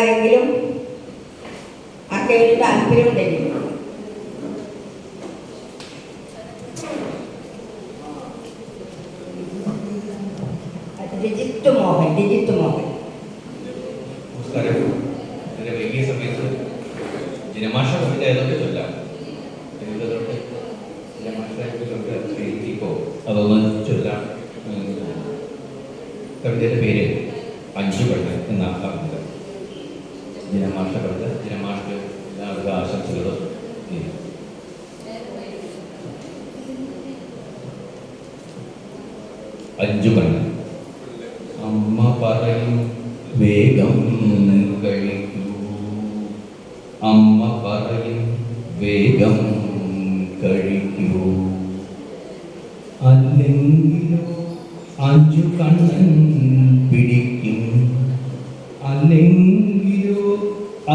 ആരെങ്കിലും അക്കയിൽ താല്പര്യമുണ്ടെങ്കിൽ. Digit Mohan digit സമയത്ത് അതൊന്ന് ചൊല്ലാം. പേര് അഞ്ചു പെണ്ണ് എന്നാണ് കവിത കവിത ജനമാഷക്ക് എല്ലാവിധ ആശംസകളും നേരുന്നു. അഞ്ചു പെണ്ണ് അമ്മ പറയും വേഗം കഴിക്കൂ. അമ്മ പറയും വേഗം കഴിക്കൂ. അല്ലെങ്കിലോ അഞ്ചു കണ്ണൻ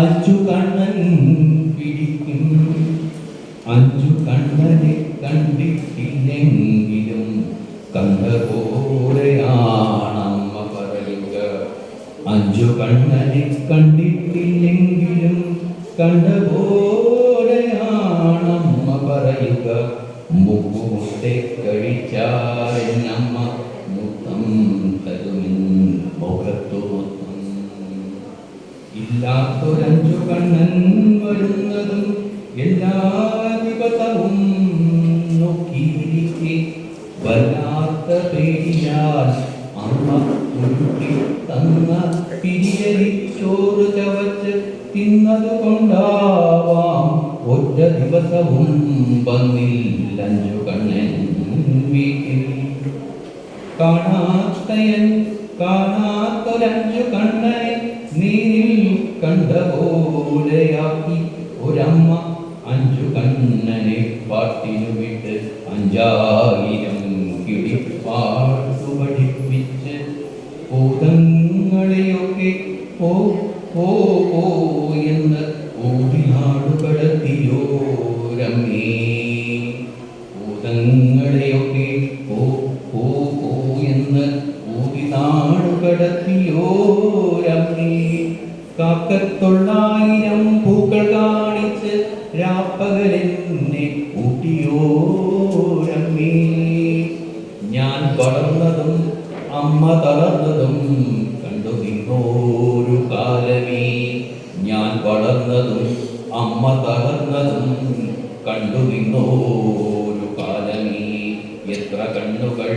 അഞ്ചു കണ്ണൻ പിടിക്കും. അഞ്ചു കണ്ണനെ കണ്ടിട്ടില്ലെങ്കിലും കണ്ട പോലെയാണമ്മ പറയുക. അഞ്ചു കണ്ണനെ കണ്ടിട്ടില്ലെങ്കിലും കണ്ട പോലെയാണമ്മ പറയുക. മുക്കൂട്ടെ കഴിച്ചാൽ മുത്തം മുഖം മുഖത്തു മൊത്തം ഇല്ലാത്തൊരഞ്ചു കണ്ണൻ വരുന്നതും എല്ലാ ദിവസവും നോക്കിയിരിക്കെ. വല്ലാത്ത പേടിയാൽ അമ്മ ഉരുട്ടി തന്ന പിരിയരിച്ചോറ് ചവച്ച് തിന്നത് കൊണ്ടാവാം. ഒറ്റ ദിവസവും വന്നില്ലഞ്ചു കണ്ണൻ വീട്ടിൽ. കാണാത്തയൻ കാണാത്തൊരഞ്ചു കണ്ണനെ നീരിൽ കണ്ട പോലെയാക്കി ഒരമ്മ അഞ്ചു കണ്ണനെ പാട്ടിനു വിട്ട് അഞ്ചായിരം കിളിപ്പാട്ടു പഠിപ്പിച്ച് ഭൂതങ്ങളെയൊക്കെ പോ പോ പോ എന്ന് ഓടിനാടു കടത്തിയോരമ്മേ ഭൂതങ്ങളെയൊക്കെ പോ പോ പോ എന്ന് കാക്കത്തൊള്ളായിരം പൂക്കൾ കാണിച്ച് രാപ്പകലെന്നെ കൂട്ടിയോരമ്മേ ഞാൻ വളർന്നതും അമ്മ തളർന്നതും കണ്ടു നിന്നോരു കാലമേ. ഞാൻ വളർന്നതും അമ്മ തളർന്നതും കണ്ടു നിന്നോരു കാലമേ. എത്ര കണ്ണുകൾ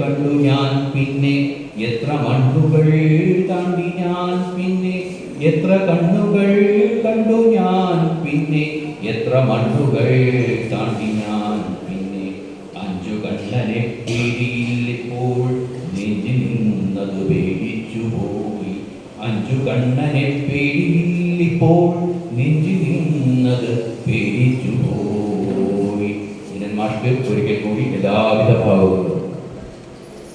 കണ്ടു ഞാൻ പിന്നെ എത്ര മണ്ണുകൾ താണ്ടി ഞാൻ പിന്നെ എത്ര കണ്ണുകൾ കണ്ടു ഞാൻ പിന്നെ എത്ര മണ്ണുകൾ താണ്ടി ഞാൻ പിന്നെ അഞ്ചു കണ്ണനെ പേടിയില്ലിപ്പോൾ നെഞ്ചിൽ നിന്നത് പേടിച്ചു പോയി. അഞ്ചു കണ്ണനെ പേടിയില്ലിപ്പോൾ നെഞ്ചിൽ നിന്നത് പേടിച്ചു പോയി. മാഷ്ക്ക് ഒരിക്കൽ കൂടി എല്ലാവിധ ഭാവവും